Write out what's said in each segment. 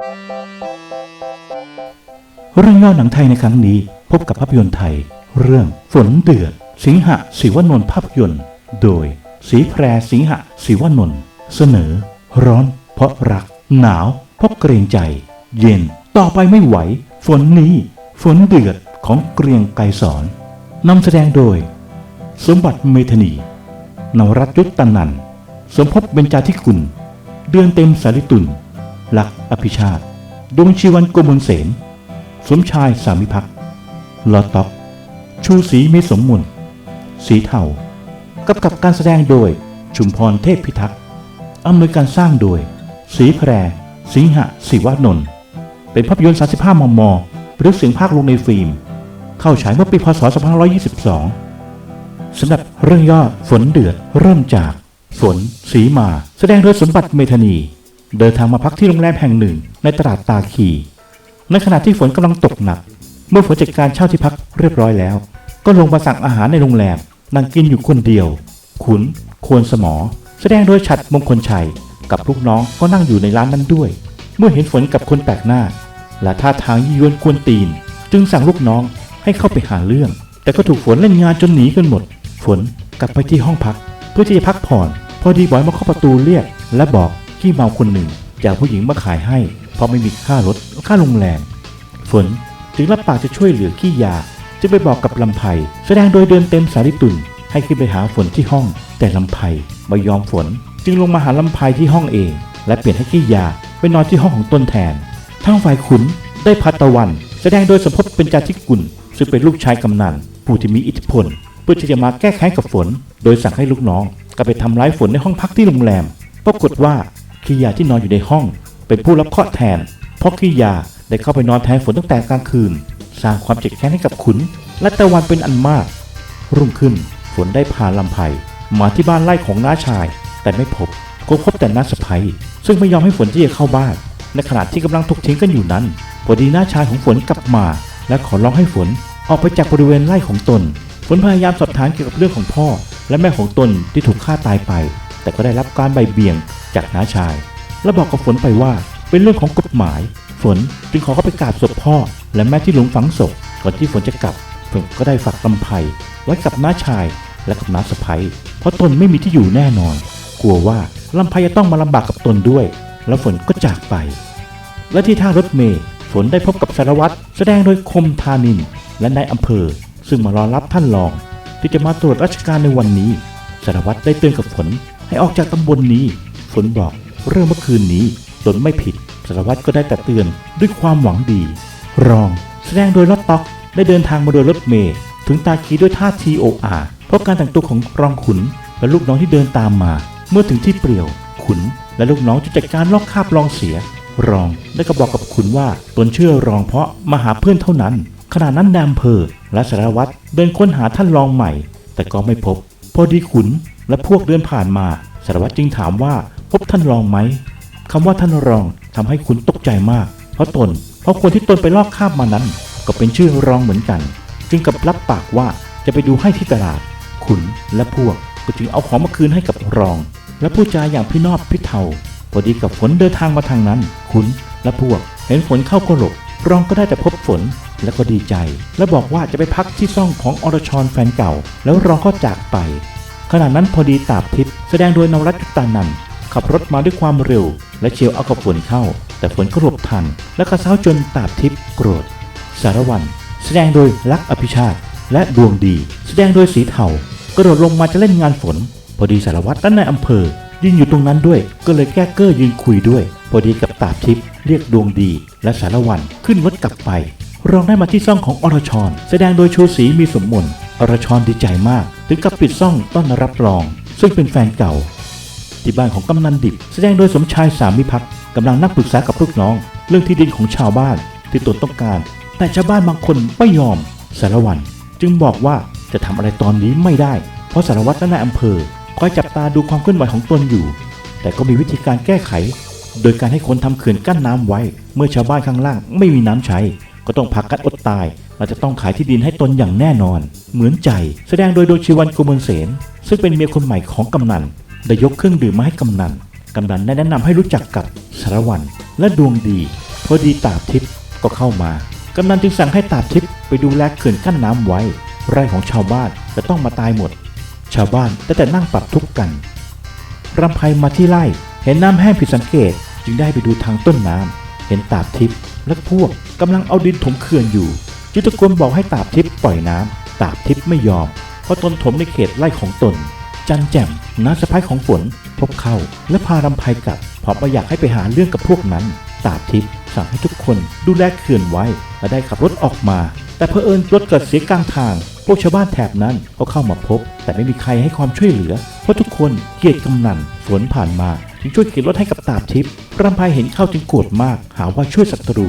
เรื่องย่อหนังไทยในครั้งนี้พบกับภาพยนตร์ไทย เรื่องฝนเดือด สิงหะศิวนนท์ภาพยนตร์ โดย สีแพรสิงหะศิวนนท์เสนอ ร้อน เพราะรัก หนาว เพราะเกรงใจ เย็นต่อไปไม่ไหว ฝนนี้ ฝนเดือดของเกรียงไกรสอนนำแสดงโดย สมบัติเมธนีนวรัตยุตตนัน สมภพเบญจาธิกุลเดือนเต็มสาริตุล หลักอภิชาติดวงชีวันโกมลเสนสมชายสามิพักลอตต็อก ชูศรีมีสมมุน สีเทากำกับการแสดงโดยชุมพรเทพพิทักษ์อำนวยการสร้างโดย สีแพร สิงหะศิวานนท์เป็นภาพยนตร์ 35 มม หรือเสียงภาคลงในฟิล์ม เข้าฉายเมื่อปีพศ 2522 สำหรับเรื่องย่อฝนเดือดเริ่มจาก ฝน สีมา แสดงโดยสมบัติเมธานี เดินทางมาพักที่โรงแรมแห่งหนึ่ง ในตลาดตาคีในขณะที่ฝนกำลังตกหนัก เมื่อฝนจัดการเช่าที่พักเรียบร้อยแล้ว ก็ลงมาสั่งอาหารในโรงแรมนั่งกินอยู่คนเดียว ขุน ควรสมอ แสดงโดยฉัดมงคลชัย กับลูกน้องก็นั่งอยู่ในร้านนั้นด้วย เมื่อเห็นฝนกับคนแปลกหน้า และท่าทางยี่ยวนกวนตีน จึงสั่งลูกน้องให้เข้าไปหาเรื่อง แต่ก็ถูกฝนเล่นงานจนหนีกันหมด ฝนกลับไปที่ห้องพัก เพื่อที่จะพักผ่อน พอดีบอยมาเคาะประตูเรียก และบอก ขี้เมาคนหนึ่งอยากผู้หญิงมาขายให้ เพราะไม่มีค่ารถค่าโรงแรมฝนจึงรับปากจะช่วยเหลือขี้ยาจึงไปบอกกับลำไพแสดงโดยเดินเต็มสาริตุลให้ขึ้นไปหาฝนที่ห้อง แต่ลำไพไม่ยอมฝน จึงลงมาหาลำไพที่ห้องเอง และเปลี่ยนให้ขี้ยาไปนอนที่ห้องของตนแทนทางฝ่ายขุนได้พัตะวัน แสดงโดยสมภพเป็นจาธิกุลซึ่งเป็นลูกชายกำนันผู้ที่มีอิทธิพลเพื่อที่จะมาแก้แค้นกับฝน โดยสั่งให้ลูกน้องกลับไปทำร้ายฝนในห้องพักที่โรงแรม ปรากฏว่า ขี้ยาที่นอนอยู่ในห้อง เป็นผู้รับเคราะห์แทน เพราะขี้ยาได้เข้าไปนอนแทนฝนตั้งแต่กลางคืน สร้างความเจ็บแค้นให้กับขุนและตะวันเป็นอันมาก รุ่งขึ้นฝนได้พาลำไพมาที่บ้านไร่ของน้าชาย แต่ไม่พบก็พบแต่น้าสะพ้ยซึ่งไม่ยอมให้ฝนที่จะเข้าบ้าน ในขณะที่กำลังถกเถียงกันอยู่นั้นพอดีน้าชายของฝนกลับมา และขอร้องให้ฝนออกไปจากบริเวณไร่ของตน ฝนพยายามสอบถามเกี่ยวกับเรื่องของพ่อ และแม่ของตนที่ถูกฆ่าตายไป แต่ก็ได้รับการใบเบี่ยง จากน้าชาย และบอกกับฝนไปว่าเป็นเรื่องของกฎหมาย ฝนจึงขอเข้าไปกราบศพพ่อ และแม่ที่หลุมฝังศพก่อนที่ฝนจะกลับฝนก็ได้ฝากลำไพไว้กับน้าชายและกับน้าสะพ้ยเพราะตนไม่มีที่อยู่แน่นอน กลัวว่าลำไพจะต้องมาลำบากกับตนด้วย แล้วฝนก็จากไป และที่ท่ารถเมล์ฝนได้พบกับสารวัตรแสดงโดยคมธานิน และนายอำเภอ ซึ่งมารอรับท่านรอง ที่จะมาตรวจราชการในวันนี้สารวัตรได้เตือนกับฝนให้ออกจากตำบลนนี้ ฝนบอกเรื่องเมื่อคืนนี้ตนไม่ผิดสารวัตรก็ได้แต่เตือนด้วยความหวังดี รองแสดงโดยรถต็อกได้เดินทางมาโดยรถเมล์ถึงตาคีด้วยท่าทีโออาเพราะการแต่งตัวของรองขุนและลูกน้องที่เดินตามมา เมื่อถึงที่เปลี่ยว ขุนและลูกน้องจะจัดการลอกคาบรองเสีย รองได้ก็บอกกับขุนว่าตนเชื่อรองเพราะมาหาเพื่อนเท่านั้น ขณะนั้นนายอำเภอและสารวัตรเดินค้นหาท่านรองใหม่ แต่ก็ไม่พบ พอดีขุนและพวกเดินผ่านมาสารวัตรจึงถามว่า พบท่านรองไหมคำว่าท่านรองทำให้ขุนตกใจมาก เพราะตน เพราะคนที่ตนไปลอกคาบมานั้น ก็เป็นชื่อรองเหมือนกัน จึงกับรับปากว่าจะไปดูให้ที่ตลาด ขุนและพวกก็จึงเอาของมาคืนให้กับรอง และพูดจาอย่างพี่นอบพี่เทาพอดีกับฝนเดินทางมาทางนั้น ขุนและพวก เห็นฝนเข้าก็หลบรองก็ได้แต่พบฝนและก็ดีใจ และบอกว่าจะไปพักที่ซ่องของอรชรแฟนเก่า แล้วรองก็จากไปขณะนั้นพอดีตาบทิพย์แสดงโดยนวรัตจุตานันท ขับรถมาด้วยความเร็ว และเฉียวเอากับฝนเข้า แต่ฝนก็หลบทัน และกระเซ้าจนตาบทิพย์โกรธ สารวัน แสดงโดยลักอภิชาติ และดวงดี แสดงโดยสีเทากระโดดลงมาจะเล่นงานฝน พอดีสารวัตรและนายอำเภอ ยืนอยู่ตรงนั้นด้วย ก็เลยแก้เก้อยืนคุยด้วย พอดีกับตาบทิพย์เรียกดวงดี และสารวันขึ้นรถกลับไปรองได้มาที่ซ่องของอรชร แสดงโดยชูศรีมีสมมนอรชรดีใจมาก ถึงกับปิดซ่องต้อนรับรอง ซึ่งเป็นแฟนเก่า ที่บ้านของกำนันดิบ แสดงโดยสมชายสามิพักกำลังนักปรึกษากับลูกน้อง เรื่องที่ดินของชาวบ้านที่ตนต้องการ แต่ชาวบ้านบางคนไม่ยอม สารวันจึงบอกว่าจะทำอะไรตอนนี้ไม่ได้ เพราะสารวัตรและนายอำเภอคอยจับตาดูความเคลื่อนไหวของตนอยู่ แต่ก็มีวิธีการแก้ไข โดยการให้คนทำเขื่อนกั้นน้ำไว้ เมื่อชาวบ้านข้างล่างไม่มีน้ำใช้ ก็ต้องพักกันอดตายเราจะต้องขายที่ดินให้ตนอย่างแน่นอน เหมือนใจ แสดงโดยโดยชีวันกุมลเสนซึ่งเป็นเมียคนใหม่ของกำนัน ได้ยกเครื่องดื่มมาให้กำนันกำนันได้แนะนำให้รู้จักกับสารวันและดวงดี พอดีตาบทิพย์ก็เข้ามากำนันจึงสั่งให้ตาบทิพย์ไปดูแลเขื่อนกั้นน้ำไว้ ไร่ของชาวบ้านจะต้องมาตายหมด ชาวบ้านได้แต่นั่งปรับทุกข์กันรำไพมาที่ไร่เห็นน้ำแห้งผิดสังเกตจึงได้ไปดูทางต้นน้ำเห็นตาบทิพย์และพวกกำลังเอาดินถมเขื่อนอยู่จึงตะโกนบอกให้ตาบทิพย์ปล่อยน้ำตาบทิพย์ไม่ยอมเพราะตนถมในเขตไร่ของตน จันแจ่มน้าสะพ้ายของฝน พบเข้า และพารำไพกลับเพราะไม่อยากให้ไปหาเรื่องกับพวกนั้นตาบทิพย์สั่งให้ทุกคนดูแลเขื่อนไว้ และได้ขับรถออกมา แต่เพอเอิญรถเกิดเสียกลางทาง พวกชาวบ้านแถบนั้นก็เข้ามาพบ แต่ไม่มีใครให้ความช่วยเหลือ เพราะทุกคนเกลียดกำนันฝนผ่านมาจึงช่วยเข็นรถให้กับตาบทิพย์รำไพเห็นเข้าจึงโกรธมาก หาว่าช่วยศัตรู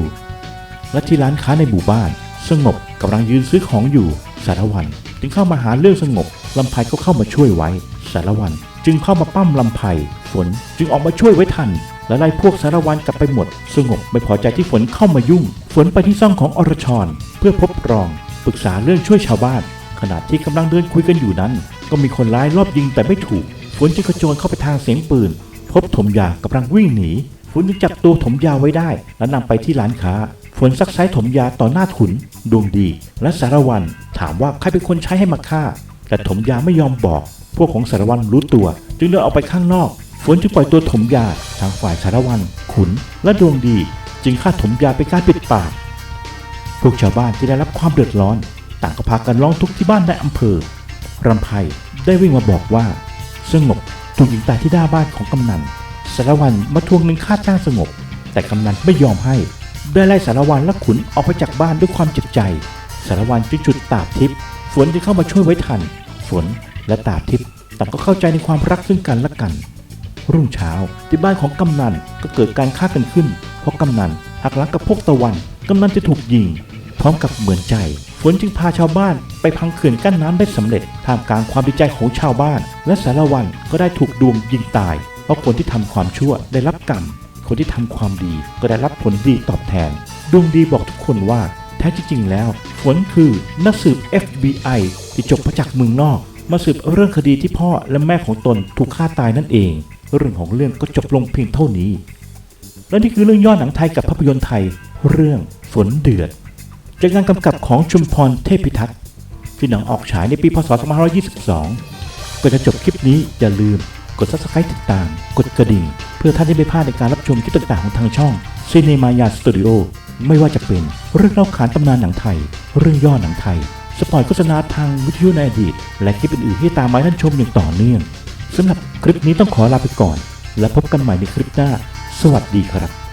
และที่ร้านค้าในหมู่บ้าน สงบกำลังยืนซื้อของอยู่สารวันจึงเข้ามาหาเรื่องสงบลำไพก็เข้ามาช่วยไว้ สารวัน จึงเข้ามาปั้มลำไพฝนจึงออกมาช่วยไว้ทัน และไล่พวกสารวันกลับไปหมด สงบไม่พอใจที่ฝนเข้ามายุ่ง ฝนไปที่ซ่องของอรชร เพื่อพบรองปรึกษาเรื่องช่วยชาวบ้าน ขณะที่กำลังเดินคุยกันอยู่นั้น ก็มีคนร้ายรอบยิงแต่ไม่ถูก ฝนจึงกระโจนเข้าไปทางเสียงปืน พบถมยากำลังวิ่งหนีฝนจึงจับตัวถมยาไว้ได้ และนำไปที่ร้านค้า ฝนซักไซถมยาต่อหน้าขุน ดวงดี และสารวัน ถามว่าใครเป็นคนใช้ให้มาฆ่า แต่ถมยาไม่ยอมบอก พวกของสารวันรู้ตัว จึงเดินออกไปข้างนอก ฝนจึงปล่อยตัวถมยาทางฝ่ายสารวันขุน และดวงดี จึงฆ่าถมยาเป็นการปิดปากพวกชาวบ้านที่ได้รับความเดือดร้อน ต่างก็พากันร้องทุกข์ที่บ้านในอำเภอรำไพได้วิ่งมาบอกว่า สงบถูกยิงตายที่หน้าบ้านของกำนันสารวันมาทวงเงินค่าจ้างสงบ แต่กำนันไม่ยอมให้ ได้ไล่สารวันและขุนออกไปจากบ้านด้วยความเจ็บใจ สารวันจึงจุดตาบทิพย์ฝนจึงเข้ามาช่วยไว้ทัน ฝนและตาทิพย์ต่างก็เข้าใจในความรักซึ่งกันและกัน รุ่งเช้าที่บ้านของกำนันก็เกิดการฆ่ากันขึ้น เพราะกำนันหักหลังกับพวกตะวันกำนันจะถูกยิง พร้อมกับเหมือนใจฝนจึงพาชาวบ้านไปพังเขื่อนกั้นน้ำได้สำเร็จท่ามกลางความดีใจของชาวบ้าน และสารวันก็ได้ถูกดวงยิงตาย เพราะคนที่ทำความชั่วได้รับกรรม คนที่ทำความดีก็ได้รับผลดีตอบแทน ดวงดีบอกทุกคนว่าแท้จริงแล้ว ฝนคือนักสืบ FBI ที่จบมาจากเมืองนอก มาสืบเรื่องคดีที่พ่อและแม่ของตนถูกฆ่าตายนั่นเอง เรื่องของเรื่องก็จบลงเพียงเท่านี้ และนี่คือเรื่องย่อหนังไทยกับภาพยนตร์ไทย เรื่องฝนเดือด จากงานกำกับของชุมพรเทพิทักษ์ที่หนังออกฉายในปีพศ 2522 ก็จะจบคลิปนี้อย่าลืมกด subscribe ติดตาม กดกระดิ่ง เพื่อท่านจะไม่พลาดในการรับชมคลิปต่างๆของทางช่อง c i n e m a y a Studio ไม่ว่าจะเป็นเรื่องเล่าขานตำนานหนังไทย เรื่องย่อหนังไทย สปอยโฆษณาทางวิทยุในอดีต และคลิปอื่นๆที่ตามมาให้ท่านชมอย่างต่อเนื่องสำหรับคลิปนี้ต้องขอลาไปก่อน และพบกันใหม่ในคลิปหน้า สวัสดีครับ